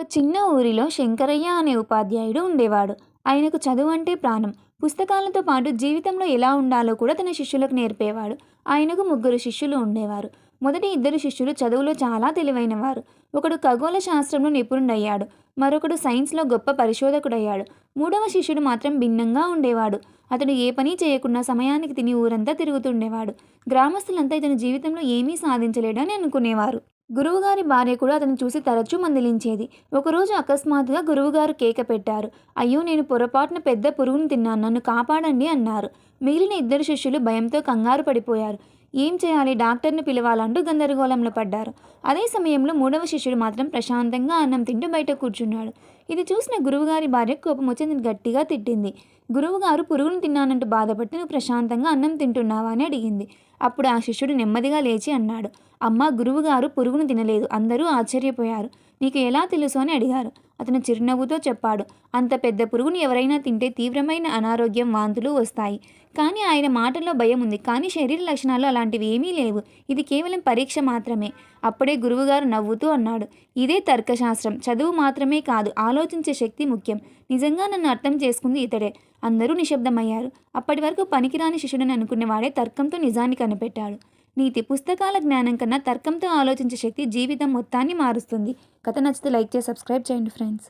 ఒక చిన్న ఊరిలో శంకరయ్య అనే ఉపాధ్యాయుడు ఉండేవాడు. ఆయనకు చదువు అంటే ప్రాణం. పుస్తకాలతో పాటు జీవితంలో ఎలా ఉండాలో కూడా తన శిష్యులకు నేర్పేవాడు. ఆయనకు ముగ్గురు శిష్యులు ఉండేవారు. మొదటి ఇద్దరు శిష్యులు చదువులో చాలా తెలివైనవారు. ఒకడు ఖగోళ శాస్త్రంలో నిపుణుడయ్యాడు. మరొకడు సైన్స్లో గొప్ప పరిశోధకుడయ్యాడు. మూడవ శిష్యుడు మాత్రం భిన్నంగా ఉండేవాడు. అతడు ఏ పని చేయకుండా సమయానికి తిని ఊరంతా తిరుగుతుండేవాడు. గ్రామస్తులంతా ఇతని జీవితంలో ఏమీ సాధించలేడని అనుకునేవారు. గురువుగారి భార్య కూడా అతను చూసి తరచూ మందలించేది. ఒకరోజు అకస్మాత్తుగా గురువుగారు కేక పెట్టారు. అయ్యో నేను పొరపాటున పెద్ద పురుగును తిన్నాను. నన్ను కాపాడండి అన్నారు. మిగిలిన ఇద్దరు శిష్యులు భయంతో కంగారు పడిపోయారు. ఏం చేయాలి? డాక్టర్ని పిలవాలంటూ గందరగోళంలో పడ్డారు. అదే సమయంలో మూడవ శిష్యుడు మాత్రం ప్రశాంతంగా అన్నం తింటూ బయట కూర్చున్నాడు. ఇది చూసిన గురువుగారి భార్య కోపం వచ్చి గట్టిగా తిట్టింది. గురువుగారు పురుగును తిన్నానంటూ బాధపడి నువ్వు ప్రశాంతంగా అన్నం తింటున్నావా అని అడిగింది. అప్పుడు ఆ శిష్యుడు నెమ్మదిగా లేచి అన్నాడు అమ్మ గురువుగారు పురుగును తినలేదు. అందరూ ఆశ్చర్యపోయారు. నీకు ఎలా తెలుసు అని అడిగారు. అతను చిరునవ్వుతో చెప్పాడు అంత పెద్ద పురుగును ఎవరైనా తింటే తీవ్రమైన అనారోగ్యం వాంతులు వస్తాయి. కానీ ఆయన మాటల్లో భయం ఉంది. కానీ శరీర లక్షణాలు అలాంటివి ఏమీ లేవు. ఇది కేవలం పరీక్ష మాత్రమే. అప్పుడే గురువుగారు నవ్వుతూ అన్నాడు ఇదే తర్కశాస్త్రం. చదువు మాత్రమే కాదు ఆలోచించే శక్తి ముఖ్యం. నిజంగా నన్ను అర్థం చేసుకుంది ఇతడే. అందరూ నిశ్శబ్దమయ్యారు. అప్పటి వరకు పనికిరాని శిష్యుడని అనుకునేవాడే తర్కంతో నిజాన్ని కనిపెట్టాడు. నీతి పుస్తకాల జ్ఞానం కన్నా తర్కంతో ఆలోచించే శక్తి జీవితం మొత్తాన్ని మారుస్తుంది. కథ నచ్చితే లైక్ చేసి సబ్స్క్రైబ్ చేయండి ఫ్రెండ్స్.